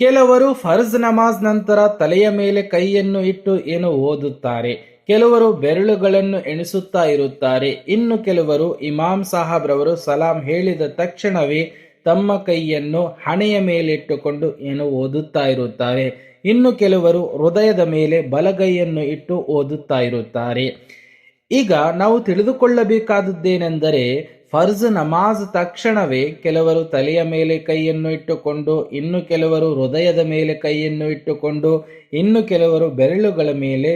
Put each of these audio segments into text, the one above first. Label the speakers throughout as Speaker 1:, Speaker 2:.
Speaker 1: ಕೆಲವರು ಫರ್ಜ್ ನಮಾಜ್ ನಂತರ ತಲೆಯ ಮೇಲೆ ಕೈಯನ್ನು ಇಟ್ಟು ಏನು ಓದುತ್ತಾರೆ. ಕೆಲವರು ಬೆರಳುಗಳನ್ನು ಎಣಿಸುತ್ತಾ ಇರುತ್ತಾರೆ. ಇನ್ನು ಕೆಲವರು ಇಮಾಮ್ ಸಾಹಬ್ರವರು ಸಲಾಂ ಹೇಳಿದ ತಕ್ಷಣವೇ ತಮ್ಮ ಕೈಯನ್ನು ಹಣೆಯ ಮೇಲಿಟ್ಟುಕೊಂಡು ಏನು ಓದುತ್ತಾ ಇರುತ್ತಾರೆ. ಇನ್ನು ಕೆಲವರು ಹೃದಯದ ಮೇಲೆ ಬಲಗೈಯನ್ನು ಇಟ್ಟು ಓದುತ್ತಾ ಇರುತ್ತಾರೆ. ಈಗ ನಾವು ತಿಳಿದುಕೊಳ್ಳಬೇಕಾದದ್ದೇನೆಂದರೆ ಫರ್ಜ್ ನಮಾಜ್ ತಕ್ಷಣವೇ ಕೆಲವರು ತಲೆಯ ಮೇಲೆ ಕೈಯನ್ನು ಇಟ್ಟುಕೊಂಡು, ಇನ್ನು ಕೆಲವರು ಹೃದಯದ ಮೇಲೆ ಕೈಯನ್ನು ಇಟ್ಟುಕೊಂಡು, ಇನ್ನು ಕೆಲವರು ಬೆರಳುಗಳ ಮೇಲೆ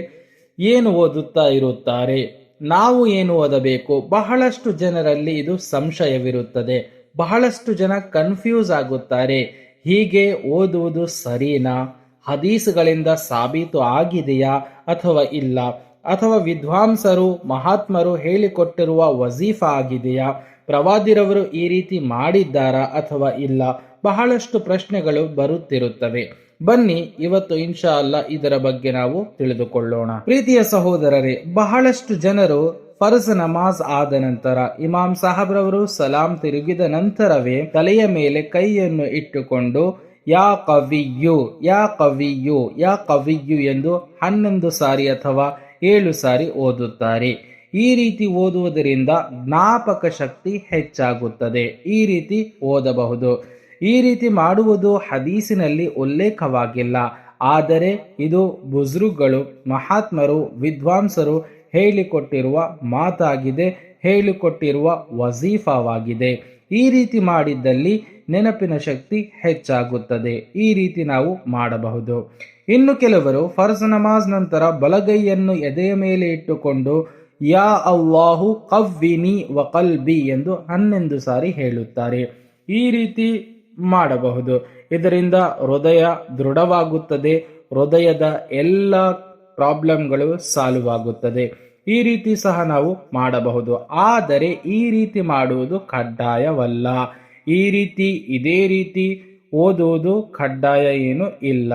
Speaker 1: ಏನು ಓದುತ್ತಾ ಇರುತ್ತಾರೆ? ನಾವು ಏನು ಓದಬೇಕು? ಬಹಳಷ್ಟು ಜನರಲ್ಲಿ ಇದು ಸಂಶಯವಿರುತ್ತದೆ. ಬಹಳಷ್ಟು ಜನ ಕನ್ಫ್ಯೂಸ್ ಆಗುತ್ತಾರೆ. ಹೀಗೆ ಓದುವುದು ಸರಿನಾ? ಹದೀಸ್ಗಳಿಂದ ಸಾಬೀತು ಆಗಿದೆಯಾ ಅಥವಾ ಇಲ್ಲ? ಅಥವಾ ವಿದ್ವಾಂಸರು, ಮಹಾತ್ಮರು ಹೇಳಿಕೊಟ್ಟಿರುವ ವಜೀಫಾ ಆಗಿದೆಯಾ? ಪ್ರವಾದಿರವರು ಈ ರೀತಿ ಮಾಡಿದ್ದಾರಾ ಅಥವಾ ಇಲ್ಲ? ಬಹಳಷ್ಟು ಪ್ರಶ್ನೆಗಳು ಬರುತ್ತಿರುತ್ತವೆ. ಬನ್ನಿ, ಇವತ್ತು ಇನ್ಶಾ ಅಲ್ಲ ಇದರ ಬಗ್ಗೆ ನಾವು ತಿಳಿದುಕೊಳ್ಳೋಣ. ಪ್ರೀತಿಯ ಸಹೋದರರೇ, ಬಹಳಷ್ಟು ಜನರು ಫರ್ಜ್ ನಮಾಜ್ ಆದ ನಂತರ ಇಮಾಮ್ ಸಾಹಬ್ರವರು ಸಲಾಂ ತಿರುಗಿದ ನಂತರವೇ ತಲೆಯ ಮೇಲೆ ಕೈಯನ್ನು ಇಟ್ಟುಕೊಂಡು, ಯಾ ಕವಿಯು ಯಾ ಕವಿಯು ಯಾ ಕವಿಯು ಎಂದು ಹನ್ನೊಂದು ಸಾರಿ ಅಥವಾ ಏಳು ಸಾರಿ ಓದುತ್ತಾರೆ. ಈ ರೀತಿ ಓದುವುದರಿಂದ ಜ್ಞಾಪಕ ಶಕ್ತಿ ಹೆಚ್ಚಾಗುತ್ತದೆ. ಈ ರೀತಿ ಓದಬಹುದು. ಈ ರೀತಿ ಮಾಡುವುದು ಹದೀಸಿನಲ್ಲಿ ಉಲ್ಲೇಖವಾಗಿಲ್ಲ. ಆದರೆ ಇದು ಬುಜ್ರುಗಳು, ಮಹಾತ್ಮರು, ವಿದ್ವಾಂಸರು ಹೇಳಿಕೊಟ್ಟಿರುವ ಮಾತಾಗಿದೆ, ಹೇಳಿಕೊಟ್ಟಿರುವ ವಜೀಫಾವಾಗಿದೆ. ಈ ರೀತಿ ಮಾಡಿದ್ದಲ್ಲಿ ನೆನಪಿನ ಶಕ್ತಿ ಹೆಚ್ಚಾಗುತ್ತದೆ. ಈ ರೀತಿ ನಾವು ಮಾಡಬಹುದು. ಇನ್ನು ಕೆಲವರು ಫರ್ಜ್ ನಮಾಜ್ ನಂತರ ಬಲಗೈಯನ್ನು ಎದೆಯ ಮೇಲೆ ಇಟ್ಟುಕೊಂಡು, ಯಾ ಅಲ್ಲಾಹು ಕವ್ವಿನಿ ವಕಲ್ಬಿ ಎಂದು ಹನ್ನೊಂದು ಸಾರಿ ಹೇಳುತ್ತಾರೆ. ಈ ರೀತಿ ಮಾಡಬಹುದು. ಇದರಿಂದ ಹೃದಯ ದೃಢವಾಗುತ್ತದೆ, ಹೃದಯದ ಎಲ್ಲ ಪ್ರಾಬ್ಲಮ್ಗಳು ಸಾಲ್ವ್ ಆಗುತ್ತದೆ ಈ ರೀತಿ ಸಹ ನಾವು ಮಾಡಬಹುದು. ಆದರೆ ಈ ರೀತಿ ಮಾಡುವುದು ಕಡ್ಡಾಯವಲ್ಲ. ಈ ರೀತಿ, ಇದೇ ರೀತಿ ಓದುವುದು ಕಡ್ಡಾಯ ಏನು ಇಲ್ಲ.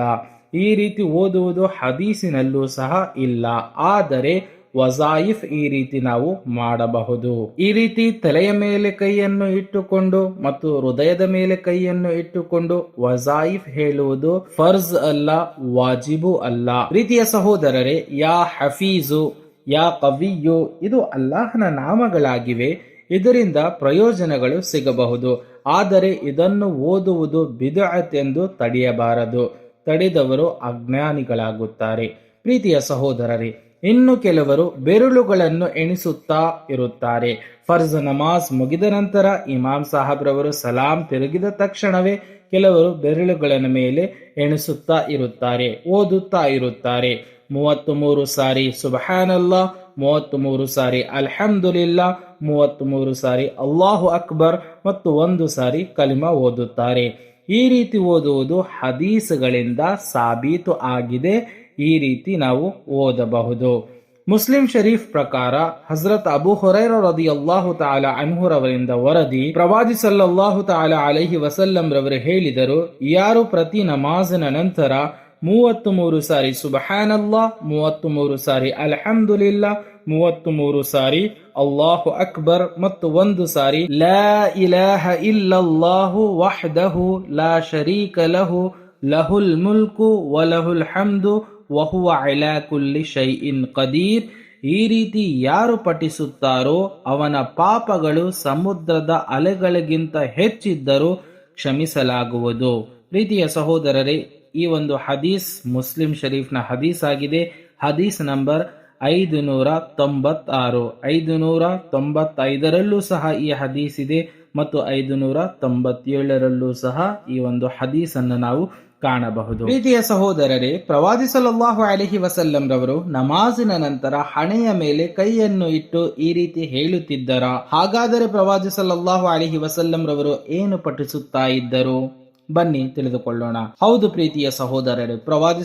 Speaker 1: ಈ ರೀತಿ ಓದುವುದು ಹದೀಸಿನಲ್ಲೂ ಸಹ ಇಲ್ಲ. ಆದರೆ ವಜಾಯಿಫ್ ಈ ರೀತಿ ನಾವು ಮಾಡಬಹುದು. ಈ ರೀತಿ ತಲೆಯ ಮೇಲೆ ಕೈಯನ್ನು ಇಟ್ಟುಕೊಂಡು ಮತ್ತು ಹೃದಯದ ಮೇಲೆ ಕೈಯನ್ನು ಇಟ್ಟುಕೊಂಡು ವಜಾಯಿಫ್ ಹೇಳುವುದು ಫರ್ಜ್ ಅಲ್ಲ, ವಾಜಿಬು ಅಲ್ಲ. ಪ್ರೀತಿಯ ಸಹೋದರರೇ, ಯಾ ಹಫೀಜು, ಯಾ ಕವಿಯು, ಇದು ಅಲ್ಲಾಹನ ನಾಮಗಳಾಗಿವೆ. ಇದರಿಂದ ಪ್ರಯೋಜನಗಳು ಸಿಗಬಹುದು. ಆದರೆ ಇದನ್ನು ಓದುವುದು ಬಿದುಅತ್ ಎಂದು ತಡೆಯಬಾರದು. ತಡೆದವರು ಅಜ್ಞಾನಿಗಳಾಗುತ್ತಾರೆ. ಪ್ರೀತಿಯ ಸಹೋದರರೇ, ಇನ್ನು ಕೆಲವರು ಬೆರಳುಗಳನ್ನು ಎಣಿಸುತ್ತಾ ಇರುತ್ತಾರೆ. ಫರ್ಜ್ ನಮಾಜ್ ಮುಗಿದ ನಂತರ ಇಮಾಮ್ ಸಾಹಬ್ರವರು ಸಲಾಂ ತಿರುಗಿದ ತಕ್ಷಣವೇ ಕೆಲವರು ಬೆರಳುಗಳ ಮೇಲೆ ಎಣಿಸುತ್ತಾ ಇರುತ್ತಾರೆ, ಓದುತ್ತಾ ಇರುತ್ತಾರೆ. ಮೂವತ್ತು ಮೂರು ಸಾರಿ ಸುಬಹಾನಲ್ಲಾ ಮೂವತ್ತು ಮೂರು ಸಾರಿ ಅಲ್ಹಮ್ದುಲಿಲ್ಲಾ ಮೂವತ್ತು ಮೂರು ಸಾರಿ ಅಲ್ಲಾಹು ಅಕ್ಬರ್ ಮತ್ತು ಒಂದು ಸಾರಿ ಕಲಿಮ ಓದುತ್ತಾರೆ. ಈ ರೀತಿ ಓದುವುದು ಹದೀಸ್ಗಳಿಂದ ಸಾಬೀತು ಆಗಿದೆ. ಈ ರೀತಿ ನಾವು ಓದಬಹುದು. ಮುಸ್ಲಿಂ ಶರೀಫ್ ಪ್ರಕಾರ ಹಜರತ್ ಅಬು ಹೊರೈರ ರದಿ ಅಲ್ಲಾಹು ತಾಲ ಅನ್ಹುರವರಿಂದ ವರದಿ ಪ್ರವಾದಿ ಸಲ್ಲಲ್ಲಾಹು ತಾಲ ಅಲಹಿ ವಸಲ್ಲಂ ರವರು ಹೇಳಿದರು, ಯಾರು ಪ್ರತಿ ನಮಾಜಿನ ನಂತರ ಮೂವತ್ತು ಮೂರು ಸಾರಿ ಸುಬಹಾನಲ್ಲಾ ಮೂವತ್ತು ಮೂರು ಸಾರಿ ಅಲ್ಹಮ್ದುಲಿಲ್ಲಾ ಮೂವತ್ತು ಮೂರು ಸಾರಿ, ಅಲ್ಲಾಹು ಅಕ್ಬರ್ ಮತ್ತು ಒಂದು ಸಾರಿ, ಲಾ ಇಲಾಹ ಇಲ್ಲಲ್ಲಾಹು ವಹ್ದಹು ಲಾ ಶರೀಕ ಲಹು, ಲಹುಲ್ ಮುಲ್ಕು ವಲಹುಲ್ ಹಮ್ದು, ವಹುವ ಅಲಾ ಕುಲ್ಲಿ ಶೈಇನ್ ಕದೀರ್. ಈ ರೀತಿ ಯಾರು ಪಠಿಸುತ್ತಾರೋ, ಅವನ ಪಾಪಗಳು ಸಮುದ್ರದ ಅಲೆಗಳಿಗಿಂತ ಹೆಚ್ಚಿದ್ದರೂ ಕ್ಷಮಿಸಲಾಗುವುದು. ಪ್ರೀತಿಯ ಸಹೋದರರೇ, ಈ ಒಂದು ಹದೀಸ್ ಮುಸ್ಲಿಂ ಶರೀಫ್ನ ಹದೀಸ್ ಆಗಿದೆ. ಹದೀಸ್ ನಂಬರ್ ಐದು ನೂರ ತೊಂಬತ್ತಾರು ಐದು ನೂರ ತೊಂಬತ್ತೈದರಲ್ಲೂ ಸಹ ಈ ಹದೀಸ್ ಇದೆ ಮತ್ತು ಐದು ನೂರ ತೊಂಬತ್ತೇಳರಲ್ಲೂ ಸಹ ಈ ಒಂದು ಹದೀಸ್ ಅನ್ನು ನಾವು ಕಾಣಬಹುದು. ಪ್ರೀತಿಯ ಸಹೋದರರೇ, ಪ್ರವಾದಿ ಸಲಹು ಅಲಹಿ ವಸಲ್ಲಂ ರವರು ನಮಾಜಿನ ನಂತರ ಹಣೆಯ ಮೇಲೆ ಕೈಯನ್ನು ಇಟ್ಟು ಈ ರೀತಿ ಹೇಳುತ್ತಿದ್ದರ? ಹಾಗಾದರೆ ಪ್ರವಾದಿ ಸಲಹು ಅಲಹಿ ವಸಲ್ಲಂ ರವರು ಏನು ಪಠಿಸುತ್ತಾ ಇದ್ದರು? ಬನ್ನಿ ತಿಳಿದುಕೊಳ್ಳೋಣ. ಹೌದು ಪ್ರೀತಿಯ ಸಹೋದರರು, ಪ್ರವಾದಿ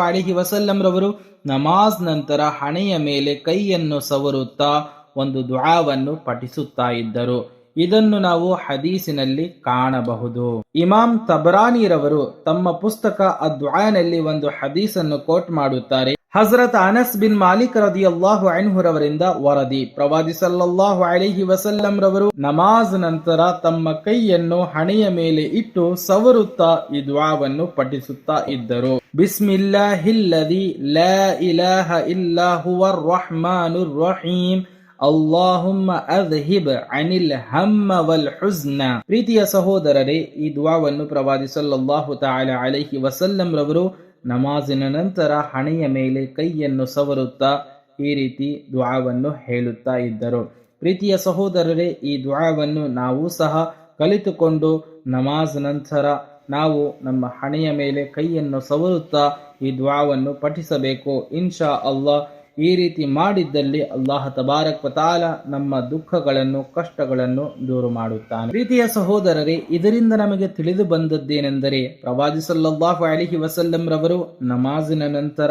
Speaker 1: ಅಳಿಹಿ ವಸಲ್ಲಂ ರವರು ನಮಾಜ್ ನಂತರ ಹಣೆಯ ಮೇಲೆ ಕೈಯನ್ನು ಸವರುತ್ತಾ ಒಂದು ದ್ವಾವನ್ನು ಪಠಿಸುತ್ತಾ ಇದ್ದರು. ಇದನ್ನು ನಾವು ಹದೀಸಿನಲ್ಲಿ ಕಾಣಬಹುದು. ಇಮಾಮ್ ತಬರಾನಿರವರು ತಮ್ಮ ಪುಸ್ತಕ ಅದ್ವಾನಲ್ಲಿ ಒಂದು ಹದೀಸನ್ನು ಕೋಟ್ ಮಾಡುತ್ತಾರೆ. ಹಜರತ್ ಅನಸ್ ಬಿನ್ ಮಾಲಿಕ್ ರದಿಯಲ್ಲಾಹು ಅನ್ಹುರವರಿಂದ ವರದಿ. ಪ್ರವಾದಿ ಸಲ್ಲಲ್ಲಾಹು ಅಲೈಹಿ ವಸಲ್ಲಂ ರವರು ನಮಾಜ್ ನಂತರ ತಮ್ಮ ಕೈಯನ್ನು ಹಣೆಯ ಮೇಲೆ ಇಟ್ಟು ಸವರುತ್ತಾ ಈ ದ್ವಾವನ್ನು ಪಠಿಸುತ್ತಾ ಇದ್ದರು. ಬಿಸ್ಮಿಲ್ಲಾಹಿಲ್ಲದಿ ಲ ಇಲಾಹ ಇಲ್ಲಾ ಹುವರ್ ರಹ್ಮಾನು ರಹೀಂ ಅಲ್ಲಾಹುಮ್ಮ ಅದ್ಹಿಬ್ ಅನಿಲ್ ಹಮ್ಮ ವಲ್ ಹುಜ್ನ ಪ್ರೀತಿಯ ಸಹೋದರರೇ, ಈ ದ್ವಾವನ್ನು ಪ್ರವಾದಿ ಸಲ್ಲಲ್ಲಾಹು ತಾಲ ಅಲೈಹಿ ವಸಲ್ಲಂ ರವರು ನಮಾಜಿನ ನಂತರ ಹಣೆಯ ಮೇಲೆ ಕೈಯನ್ನು ಸವರುತ್ತಾ ಈ ರೀತಿ ದ್ವಾವನ್ನು ಹೇಳುತ್ತಾ ಇದ್ದರು. ಪ್ರೀತಿಯ ಸಹೋದರರೇ, ಈ ದ್ವಾವನ್ನು ನಾವು ಸಹ ಕಲಿತುಕೊಂಡು ನಮಾಜ್ ನಂತರ ನಾವು ನಮ್ಮ ಹಣೆಯ ಮೇಲೆ ಕೈಯನ್ನು ಸವರುತ್ತಾ ಈ ದ್ವಾವನ್ನು ಪಠಿಸಬೇಕು. ಇನ್ಶಾ ಅಲ್ಲಾಹ್ ಈ ರೀತಿ ಮಾಡಿದ್ದಲ್ಲಿ ಅಲ್ಲಾಹ ತಬಾರಕ್ ಪತಾಲ ನಮ್ಮ ದುಃಖಗಳನ್ನು, ಕಷ್ಟಗಳನ್ನು ದೂರು ಮಾಡುತ್ತಾನೆ. ಪ್ರೀತಿಯ ಸಹೋದರರೇ, ಇದರಿಂದ ನಮಗೆ ತಿಳಿದು ಬಂದದ್ದೇನೆಂದರೆ, ಪ್ರವಾದಿ ಸಲ್ಲಲ್ಲಾಹು ಅಲಿಹಿ ವಸಲ್ಲಂ ರವರು ನಮಾಜಿನ ನಂತರ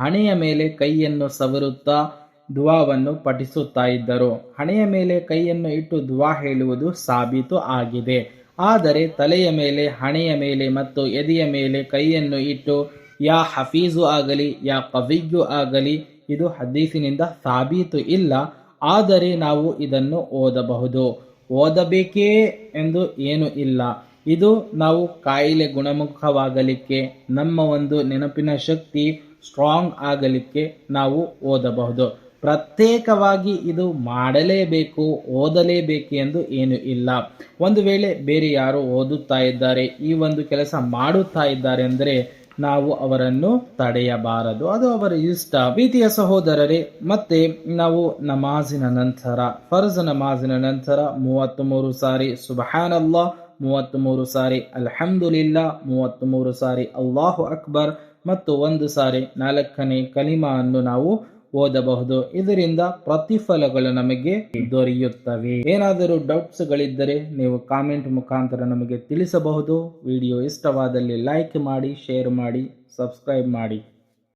Speaker 1: ಹಣೆಯ ಮೇಲೆ ಕೈಯನ್ನು ಸವರುತ್ತಾ ದುವಾವನ್ನು ಪಠಿಸುತ್ತಾ ಇದ್ದರು. ಹಣೆಯ ಮೇಲೆ ಕೈಯನ್ನು ಇಟ್ಟು ದುವಾ ಹೇಳುವುದು ಸಾಬೀತು ಆಗಿದೆ. ಆದರೆ ತಲೆಯ ಮೇಲೆ, ಹಣೆಯ ಮೇಲೆ ಮತ್ತು ಎದೆಯ ಮೇಲೆ ಕೈಯನ್ನು ಇಟ್ಟು, ಯಾ ಹಫೀಜು ಆಗಲಿ, ಯಾ ಕವಿಯು ಆಗಲಿ ಇದು ಹದೀಸಿನಿಂದ ಸಾಬೀತು ಇಲ್ಲ, ಆದರೆ ನಾವು ಇದನ್ನು ಓದಬಹುದು. ಓದಬೇಕೇ ಎಂದು ಏನು ಇಲ್ಲ. ಇದು ನಾವು ಕಾಯಿಲೆ ಗುಣಮುಖವಾಗಲಿಕ್ಕೆ, ನಮ್ಮ ಒಂದು ನೆನಪಿನ ಶಕ್ತಿ ಸ್ಟ್ರಾಂಗ್ ಆಗಲಿಕ್ಕೆ ನಾವು ಓದಬಹುದು. ಪ್ರತ್ಯೇಕವಾಗಿ ಇದು ಮಾಡಲೇಬೇಕು, ಓದಲೇಬೇಕು ಎಂದು ಏನು ಇಲ್ಲ. ಒಂದು ವೇಳೆ ಬೇರೆ ಯಾರು ಓದುತ್ತಾ ಇದ್ದಾರೆ, ಈ ಒಂದು ಕೆಲಸ ಮಾಡುತ್ತಾ ಇದ್ದಾರೆ ಅಂದರೆ ನಾವು ಅವರನ್ನು ತಡೆಯಬಾರದು. ಅದು ಅವರ ಇಷ್ಟ. ಪ್ರೀತಿಯ ಸಹೋದರರೇ, ಮತ್ತೆ ನಾವು ನಮಾಜಿನ ನಂತರ, ಫರ್ಜ್ ನಮಾಜಿನ ನಂತರ ಮೂವತ್ತ್ ಮೂರು ಸಾರಿ ಸುಬಹಾನ್ ಅಲ್ಲಾ ಮೂವತ್ತ್ ಮೂರು ಸಾರಿ ಅಲ್ಹಮ್ದುಲಿಲ್ಲಾ ಮೂವತ್ತ್ ಮೂರು ಸಾರಿ ಅಲ್ಲಾಹು ಅಕ್ಬರ್, ಮತ್ತು ಒಂದು ಸಾರಿ ನಾಲ್ಕನೇ ಕಲಿಮಾ ಅನ್ನು ನಾವು ಓದಬಹುದು. ಇದರಿಂದ ಪ್ರತಿಫಲಗಳು ನಮಗೆ ದೊರೆಯುತ್ತವೆ. ಏನಾದರೂ ಡೌಟ್ಸ್ ಗಳಿದ್ದರೆ ನೀವು ಕಾಮೆಂಟ್ ಮುಖಾಂತರ ನಮಗೆ ತಿಳಿಸಬಹುದು. ವಿಡಿಯೋ ಇಷ್ಟವಾದಲ್ಲಿ ಲೈಕ್ ಮಾಡಿ ಶೇರ್ ಮಾಡಿ ಸಬ್ಸ್ಕ್ರೈಬ್ ಮಾಡಿ.